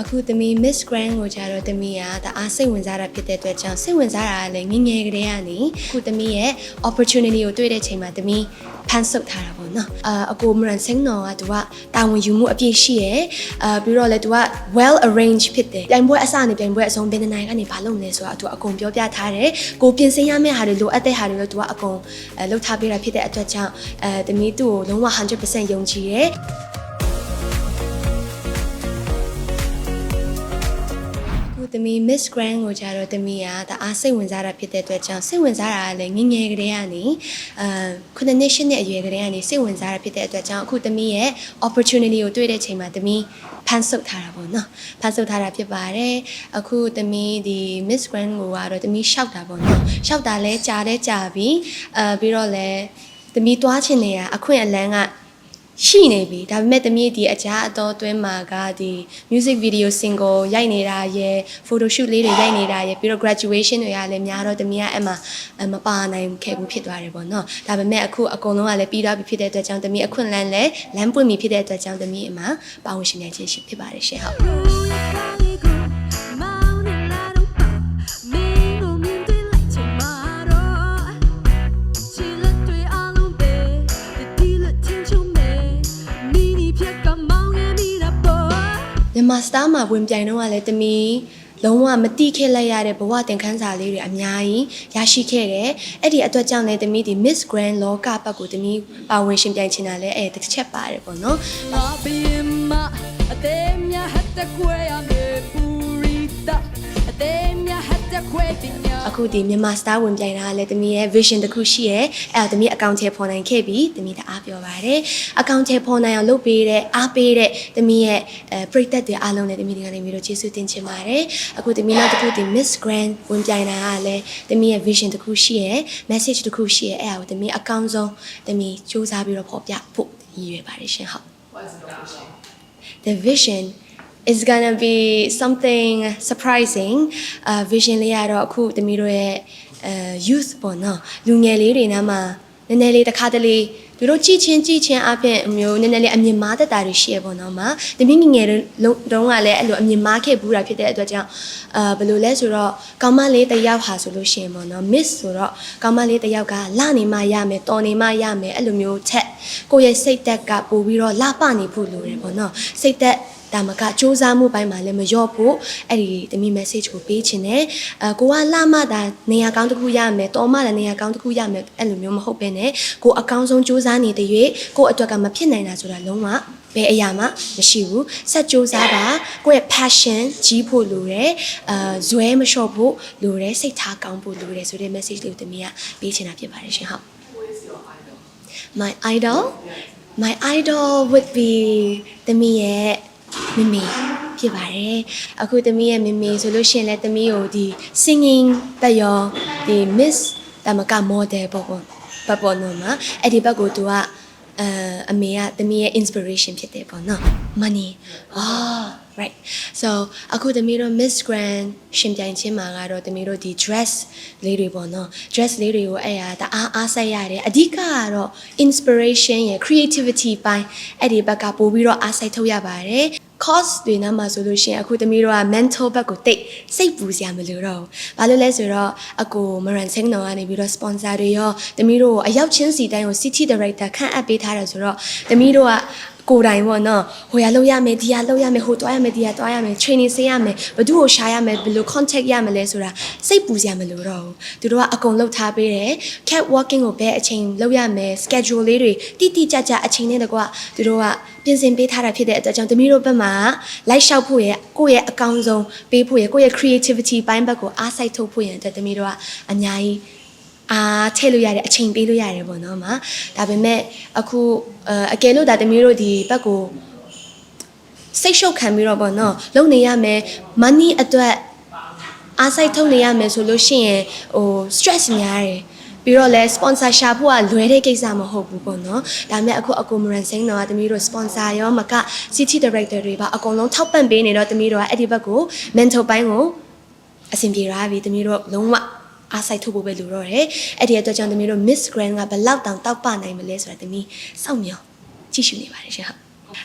အခုသမီး Miss Grand ကိုကြတော့သမီးကတအားစိတ်ဝင်စားတာဖြစ်တဲ့အတွက်ကြောင့်စိတ်ဝင်စားတာကလည်းငယ်ငယ်ကလေးကနေအခုသမီးရဲ့ opportunity ကိုတွေ့တဲ့ချိန်မှာသမီးဖန်ဆုပ်ထားတာပေါ့နော်အာအကိုမရန်စင်းနော်ကသူကတာဝန်ယူမှုအပြည့်ရှိရယ်အာပြီးတော့လည်းသူက well arranged ဖြစ်တယ်ပြိုင်ပွဲအစနေပြိုင်ပွဲအဆုံးဘယ်နှစ်နိုင်ကနေဘာလုပ်မလဲဆိုတာသူကအကုန်ပြောပြထားတယ်ကိုပြင်ဆင်ရမယ့်ဟာတွေလိုအပ်တဲ့ဟာတွေလည်းသူကအကုန်အဲလုပ်ထားပေးတာဖြစ်တဲ့အတွက်ကြောင့်အဲသမီးသူ့ကိုလုံးဝ100%ယုံကြည်ရယ် သမီး Miss Grand ကိုကြတော့သမီးကတအားစိတ်ဝင်စားတာဖြစ်တဲ့အတွက်ကြောင့်စိတ်ဝင်စားတာကလည်းငယ်ငယ်ကလေးကနေအာခုနှစ်နှစ်ရှစ်နှစ်အရွယ်ကလေးကနေစိတ်ဝင်စားတာဖြစ်တဲ့အတွက်ကြောင့်အခုသမီးရဲ့ opportunity ကိုတွေ့တဲ့ချိန်မှာသမီးဖန်ဆုပ်ထားတာပေါ့နော်ဖန်ဆုပ်ထားတာဖြစ်ပါတယ်အခုသမီးဒီ Miss Grand ကိုကတော့သမီးရှောက်တာပေါ့နော်ရှောက်တာလဲကြားလဲကြားပြီးအာပြီးတော့လဲသမီးသွားချင်နေတာအခွင့်အလန်းက ရှိနေပြီဒါပေမဲ့တမီးဒီအကြားအတော်အတွင်းမှာကဒီ music video single ရိုက်နေတာရယ် photo shoot လေးတွေရိုက်နေတာရယ်ပြီးတော့ graduation တွေကလည်းများတော့တမီးကအဲ့မှာမပါနိုင်ခဲ့ဘူးဖြစ်သွားတယ်ပေါ့နော်ဒါပေမဲ့အခုအကုန်လုံးကလည်းပြီးတော့ပြီဖြစ်တဲ့အတွက်ကြောင့်တမီးအခွင့်အလန်းလည်းလမ်းပွင့်ပြီဖြစ်တဲ့အတွက်ကြောင့်တမီးအမှာပါဝင်ရှင်နေခြင်းရှိဖြစ်ပါတယ်ရှင်ဟုတ် စတားမှာဝင်ပြိုင်တော့ကလည်းတမီလုံးဝမတိခဲ့လိုက်ရတဲ့ဘဝသင်ခန်းစာလေးတွေအများကြီးရရှိခဲ့တယ်။အဲ့ဒီအတွက်ကြောင့်လည်းတမီဒီ Miss Grand လောကဘက်ကိုတမီပါဝင်ရှင်ပြိုင်ချင်တာလည်းအဲ့တစ်ချက်ပါတယ်ပေါ့နော် အခုဒီမြန်မာစတားဝင်ပြိုင်တာကလည်းတမီရဲ့ vision တစ်ခုရှိရဲ။အဲ့ဒါတမီအကောင့်ထဲပေါ်နိုင်ခဲ့ပြီတမီတအားပြောပါတယ်။အကောင့်ထဲပေါ်နိုင်အောင်လုပ်ပေးတဲ့အားပေးတဲ့တမီရဲ့အဲပရိသတ်တွေအားလုံးလည်းတမီဒီကနေပြီးတော့ကျေးဇူးတင်ချင်ပါတယ်။အခုတမီနောက်တစ်ခုဒီ Miss Grand ဝင်ပြိုင်တာကလည်းတမီရဲ့ vision တစ်ခုရှိရဲ message တစ်ခုရှိရဲအဲ့ဒါကိုတမီအကောင့်ဆုံးတမီစူးစမ်းပြီးတော့ဖော်ပြဖို့ရည်ရွယ်ပါတယ်ရှင်ဟုတ် the vision is going to be something surprising uh vision လေးကတော့အခုတမီတို့ရဲ့အဲ youth ပေါ့နော်လူငယ်လေးတွေနားမှာနည်းနည်းလေးတစ်ခါတလေသူတို့ကြည်ချင်းကြည်ချင်းအပြင်အမျိုးနည်းနည်းလေးအမြင်မားတတ်တာတွေရှိရပေါ့နော်မှာတမီငယ်ငယ်လုံးတုန်းကလည်းအဲ့လိုအမြင်မားခဲ့ဘူးတာဖြစ်တဲ့အတွက်ကြောင့်အာဘယ်လိုလဲဆိုတော့ကောင်းမလေးတစ်ယောက်ဟာဆိုလို့ရှိရင်ပေါ့နော် miss ဆိုတော့ကောင်းမလေးတစ်ယောက်ကလနေမှရမယ်တော်နေမှရမယ်အဲ့လိုမျိုးချက်ကိုယ့်ရဲ့စိတ်သက်ကပို့ပြီးတော့လှပနေဖို့လိုတယ်ပေါ့နော်စိတ်သက် ဒါမကစူးစမ်းမှုပိုင်းမှာလည်းမလျော့ဖို့အဲ့ဒီတမီ message ကိုပေးချင်တယ်အဲကိုကလှမှသာနေရာကောင်းတစ်ခုရမယ်တော်မှလည်းနေရာကောင်းတစ်ခုရမယ်အဲ့လိုမျိုးမဟုတ်ဘဲနဲ့ကိုအကောင်းဆုံးစူးစမ်းနေတဲ့၍ကိုအတွက်ကမဖြစ်နိုင်တာဆိုတာလုံးဝဘယ်အရာမှမရှိဘူးဆက်စူးစမ်းပါကိုယ့်ရဲ့ passion ကြီးဖို့လိုတယ်အာဇွဲမလျှော့ဖို့လိုတယ်စိတ်ထားကောင်းဖို့လိုတယ်ဆိုတဲ့ message လေးကိုတမီကပေးချင်တာဖြစ်ပါတယ်ရှင်ဟုတ် my idol my idol would be တမီရဲ့ မမေဖြစ်ပါတယ်အခုတမီရဲ့မမေဆိုလို့ရှိရင်လည်းတမီကိုဒီ singing တက်ရောဒီ miss တမက model ပေါ့ပေါ့ပတ်ပေါ်နော်မှာအဲ့ဒီဘက်ကိုသူကအဲအမေကတမီရဲ့ inspiration ဖြစ်တယ်ပေါ့နော် money အာ right so အခုတမီတို့ miss grand ရှင်ပြိုင်ခြင်းမှာကတော့တမီတို့ဒီ dress လေးတွေပေါ့နော် dress လေးတွေကိုအဲ့ရတအားအားဆက်ရတယ်အဓိကကတော့ inspiration ရယ် creativity ပိုင်းအဲ့ဒီဘက်ကပို့ပြီးတော့အားစိုက်ထုတ်ရပါတယ် course တွေနားမှာဆိုလို့ရှိရင်အခုတမီတို့က mental ဘက်ကိုတိတ်စိတ်ပူစရာမလိုတော့ဘူး။ဘာလို့လဲဆိုတော့အကိုမရန်စင်းတော်ကနေပြီးတော့ sponsor တွေရောတမီတို့ကိုအရောက်ချင်းစီတိုင်းကို city director ခန့်အပ်ပေးထားတယ်ဆိုတော့တမီတို့က ကိုယ်တိုင်ပေါ့နော်ဟိုရလောက်ရမယ်ဒီရလောက်ရမယ်ဟိုတွားရမယ်ဒီရတွားရမယ် training ဆင်းရမယ်ဘသူ့ကိုရှာရမယ်ဘယ်လို contact ရမလဲဆိုတာစိတ်ပူစရာမလိုတော့ဘူးသူတို့ကအကုန်လုပ်ထားပေးတယ် cat walking ကိုဘယ်အချိန်လုပ်ရမယ် schedule လေးတွေတိတိကျကျအချိန်နဲ့တကွသူတို့ကပြင်ဆင်ပေးထားတာဖြစ်တဲ့အတွက်ကြောင့်တမီးတို့ဘက်မှာလိုက်လျှောက်ဖို့ရဲ့ကိုယ့်ရဲ့အကောင်းဆုံးပေးဖို့ရဲ့ကိုယ့်ရဲ့ creativity ပိုင်းဘက်ကိုအားစိုက်ထုတ်ဖို့ရဲ့အတွက်တမီးတို့ကအများကြီး အားထည့်လို့ရတယ်အချိန်ပေးလို့ရတယ်ပေါ့နော်မဒါပေမဲ့အခုအအကယ်လို့ဒါတမီးတို့ဒီဘက်ကိုစိတ်ရှုပ်ခံပြီးတော့ပေါ့နော်လုံနေရမယ် money အတွက်အားစိုက်ထုတ်နေရမယ်ဆိုလို့ရှိရင်ဟို stress များတယ်ပြီးတော့လဲ sponsor ရှာဖို့ကလွယ်တဲ့ကိစ္စမဟုတ်ဘူးပေါ့နော်ဒါပေမဲ့အခုအကိုမရန်စိန်တော့တမီးတို့ sponsor ရောမက city director တွေပါအကုန်လုံးထောက်ပံ့ပေးနေတော့တမီးတို့ကအဲ့ဒီဘက်ကို mental ပိုင်းကိုအဆင်ပြေရပြီတမီးတို့လုံးဝ အားစိုက်ထုတ်ဖို့ပဲလိုတော့တယ်အဲ့ဒီအတွက်ကြောင့်တမီးတို့ Miss Grand ကဘယ်လောက်တောင်တောက်ပနိုင်မလဲဆိုတာတမီးစောင့်မျှော်ကြည့်ရှုနေပါတယ်ရှင်ဟုတ်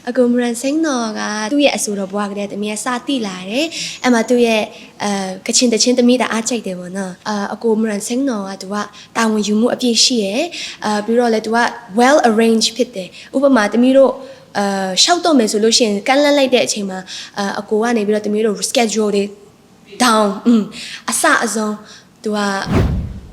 အကူမရန်စိန်တော်ကသူ့ရဲ့အဆိုတော်ဘွားကလေးတမီးကစတိလာတယ်အဲ့မှာသူ့ရဲ့အဲကချင်တချင်းတမီးတအားချိတ်တယ်ပေါ့နော်အာအကူမရန်စိန်တော်ကသူကတာဝန်ယူမှုအပြည့်ရှိရယ်အာပြီးတော့လည်းသူက well arranged ဖြစ်တယ်ဥပမာတမီးတို့အာရှောက်တော့မယ်ဆိုလို့ရှိရင်ကန့်လန့်လိုက်တဲ့အချိန်မှာအာအကူကနေပြီးတော့တမီးတို့ schedule တွေ down อืมအစအဆုံး သူက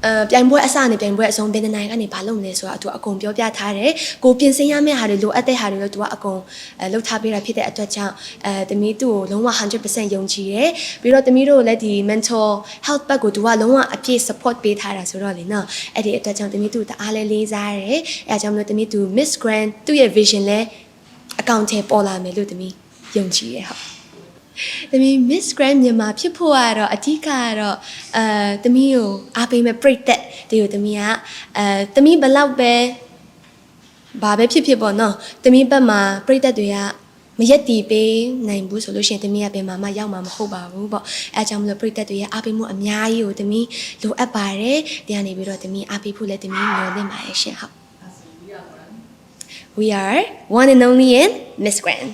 အဲပြိုင်ပွဲအစနဲ့ပြိုင်ပွဲအဆုံးဘယ်နှစ်နိုင်ကနေဘာလုပ်မလဲဆိုတာသူကအကုန်ပြောပြထားတယ်ကိုပြင်ဆင်ရမယ့်ဟာတွေလိုအပ်တဲ့ဟာတွေတော့သူကအကုန်အဲလုပ်ထားပေးတာဖြစ်တဲ့အတွက်ကြောင့်အဲတမီးသူ့ကိုလုံးဝ100%ယုံကြည်တယ်ပြီးတော့တမီးတို့လည်းဒီ mental health ဘက်ကိုသူကလုံးဝအပြည့် support ပေးထားတာဆိုတော့လေနော်အဲ့ဒီအတွက်ကြောင့်တမီးသူ့တအားလဲလေးစားတယ်အဲအကြောင်းမလို့တမီးသူ Miss Grand သူ့ရဲ့ vision လဲအကောင့်ထဲပေါ်လာမယ်လို့တမီးယုံကြည်တယ်ဟုတ်။ သမီး Miss Grand မြန်မာဖြစ်ဖို့ကတော့အဓိကကတော့အဲသမီးကိုအားပေးမဲ့ပြိတက်ဒီကိုသမီးကအဲသမီးဘလောက်ပဲဘာပဲဖြစ်ဖြစ်ပေါ့နော်။သမီးဘက်မှာပြိတက်တွေကမရက်တီပေးနိုင်ဘူးဆိုလို့ရှိရင်သမီးကဘယ်မှာမှရောက်မှာမဟုတ်ပါဘူးပေါ့။အဲအကြောင်းမလို့ပြိတက်တွေရဲ့အားပေးမှုအများကြီးကိုသမီးလိုအပ်ပါတယ်။ဒီကနေပြီးတော့သမီးအားပေးဖို့လည်းသမီးမျှော်လင့်ပါတယ်ရှင်ဟုတ်။ We are one and only in Miss Grand.